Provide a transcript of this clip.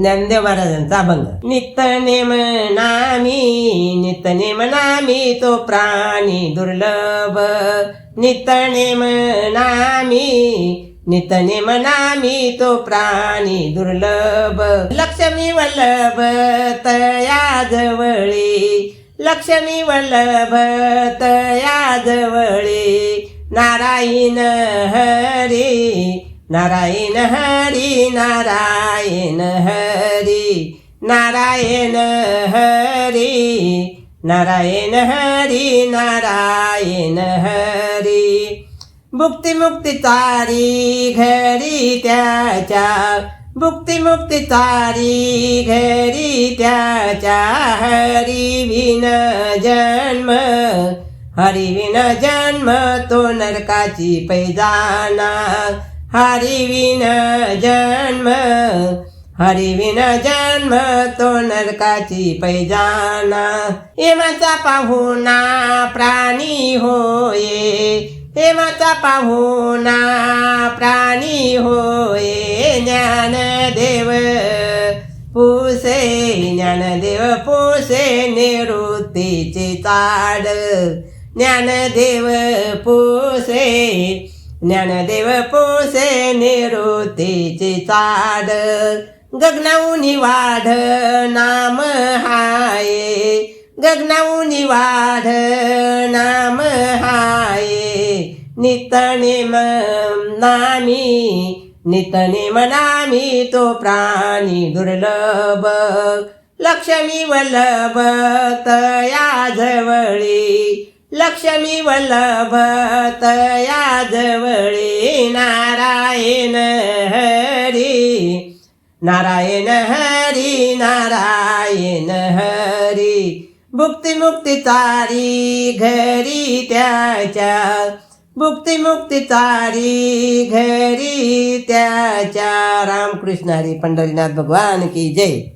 ज्ञानदेव महाराजांचा अभंग नित नेम नामी नित नेम नामी तो प्राणी दुर्लभ। नित नेम नामी नित नेम नामी तो प्राणी दुर्लभ। लक्ष्मी वल्लभ तया जवळी लक्ष्मी वल्लभ तया जवळी नारायण हरी नारायण हरी नारायण हरी। नारायण हरी नारायण हरी नारायण हरी. भुक्ती मुक्ती तारी घरी त्याच्या भुक्ती मुक्ती तारी घरी त्याच्या. हरी विन जन्म हरी विन जन्म तो नरकाची पैजाना हरी विन जन्म हरी जन्म तो नरकाची पैजाना. हेमाचा पाहुणा प्राणी होये. हेमाचा पाहुणा प्राणी होये. ज्ञानदेव पुसे ज्ञानदेव पुसे निवृत्तीचे ताड ज्ञानदेव पुसे ज्ञानदेव पुसे निवृत्तीचे ताड गगनाऊनी वाढ नाम हाये. गगनाऊनी वाढ नाम हाये. नितनेम नामी नितनेम नामी तो प्राणी दुर्लभ. लक्ष्मी वल्लभ तया जवळी. लक्ष्मी वल्लभ तया जवळी. नारायण हरी नारायण हरी. भुक्ती मुक्ती तारी घरी त्याच्या. भुक्ती मुक्ती तारी घरी त्याच्या. रामकृष्ण हरी पंढरीनाथ भगवान की जय.